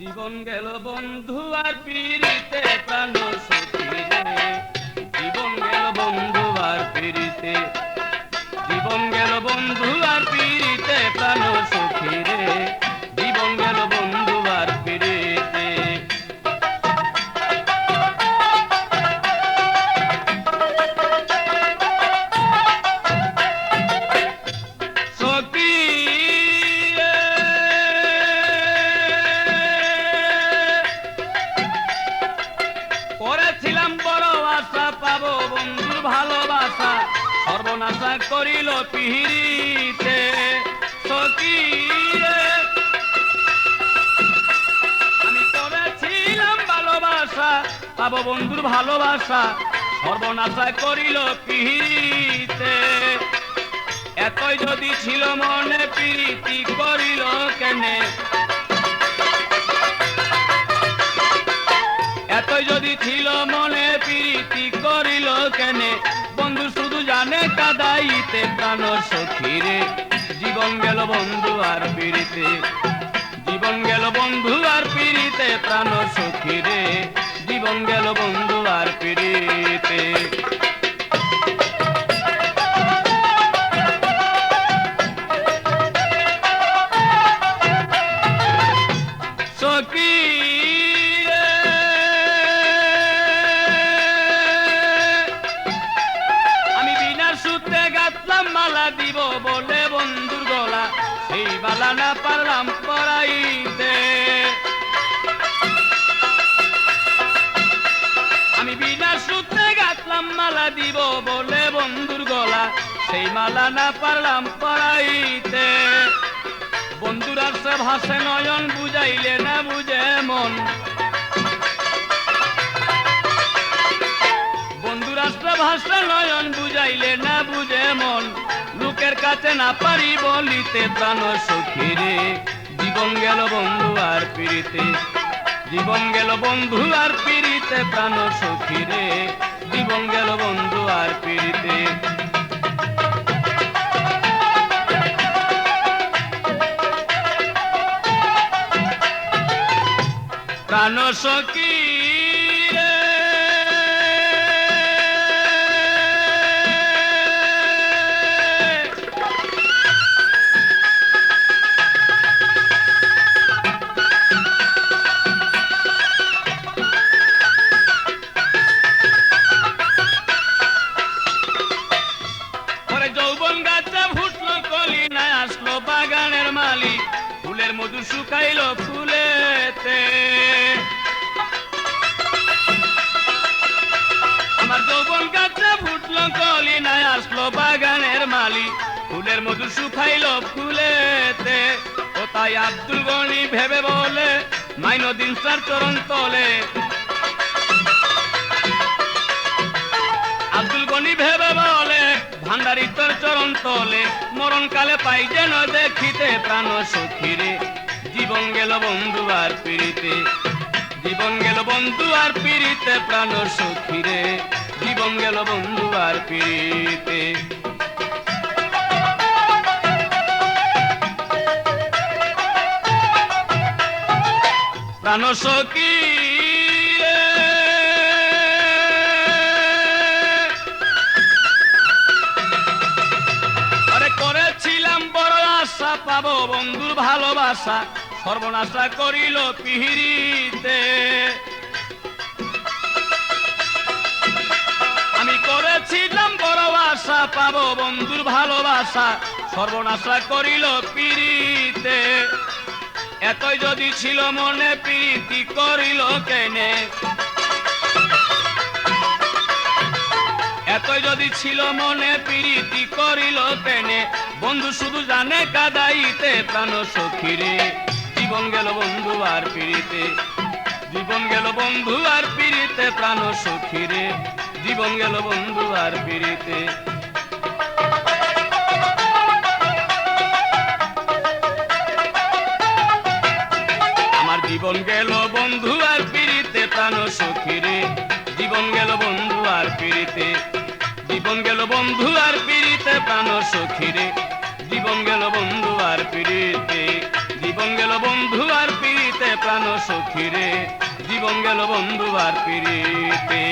জীবন গেল বন্ধু আর পিড়িতে প্রাণ জীবন গেল বন্ধু আর পিড়িতে জীবন গেল বন্ধু আর পিড়িতে প্রাণ পাবো বন্ধুর ভালোবাসা। সর্বনাশা করিল পিহিরিতে। আমি করেছিলাম ভালোবাসা, পাবো বন্ধুর ভালোবাসা। সর্বনাশা করিল পিহিরিতে। এতই যদি ছিল মনে, প্রীতি করিল কেনে? করিল কেনে? বন্ধু, শুধু জানে কাদাইতে প্রাণ সখীরে জীবন গেল বন্ধু আর পিড়িতে। জীবন গেল বন্ধু আর পিড়িতে প্রাণ দিব বলে বন্ধুর গলা। সেই মালা না পারলাম পরাইতে। আমি বিনা সূত্রে গাতলাম মালা দিব বলে বন্ধুর গলা। সেই মালা না পারলাম পরাইতে। বন্ধুরা সে ভাসে নয়ন বুঝাইলে না বুঝে মন। সে নয়ন বুঝাইলে না বুঝে মন। লোকের কাছে না পারি বলিতে প্রাণ সখীরে জীবন গেল বন্ধু আর পিড়িতে। জীবন গেল বন্ধু আর পিড়িতে প্রাণ সখীরে জীবন গেল বন্ধু আর পিড়িতে। প্রাণ সখী ওরে যৌবন গাছে ফুটলো, কলি আসলো বাগানের মালি ফুলের মধু শুকাইলো ফুলেতে। বাগানের মালি ফুলের মধু শুকাইলো ফুলেতে। ও তাই আব্দুল গনি ভেবে বলে মাইনো দিন সার চরণ তলে। আব্দুল গনি ভেবে বলে ভান্ডারি তোর চরণ তলে মরণ কালে পাই যেন দেখিতে প্রাণ সখীরে। জীবন গেল বন্ধু আর পিড়িতে, জীবন গেল বন্ধু আর পিড়িতে প্রাণ সখীরে। জীবন গেল বন্ধু আর পিড়িতে। প্রাণ সখী আশা পাবো বন্ধুর ভালোবাসা। সর্বনাশা করিল পিহিরিতে। আমি করেছিলাম বড় আশা, পাবো বন্ধুর ভালোবাসা। সর্বনাশা করিল পিড়িতে এতই যদি ছিল মনে, প্রীতি করিল কেনে? এতই যদি ছিল মনে, প্রীতি করিল কেনে বন্ধু শুধু জানে কাদাইতে প্রাণ সখীরে। জীবন গেল বন্ধু আর পিড়িতে জীবন গেল বন্ধু আর পিড়িতে প্রাণ সখীরে। জীবন গেল বন্ধু আর পিড়িতে আমার জীবন গেল বন্ধু আর পিড়িতে প্রাণ সখীরে। জীবন গেল বন্ধু আর পিড়িতে জীবন গেল বন্ধু আর পিড়িতে, প্রাণ সখিরে। জীবন গেল বন্ধু আর পিড়িতে, জীবন গেল বন্ধু আর পিড়িতে, প্রাণ সখিরে। জীবন গেল বন্ধু আর পিড়িতে।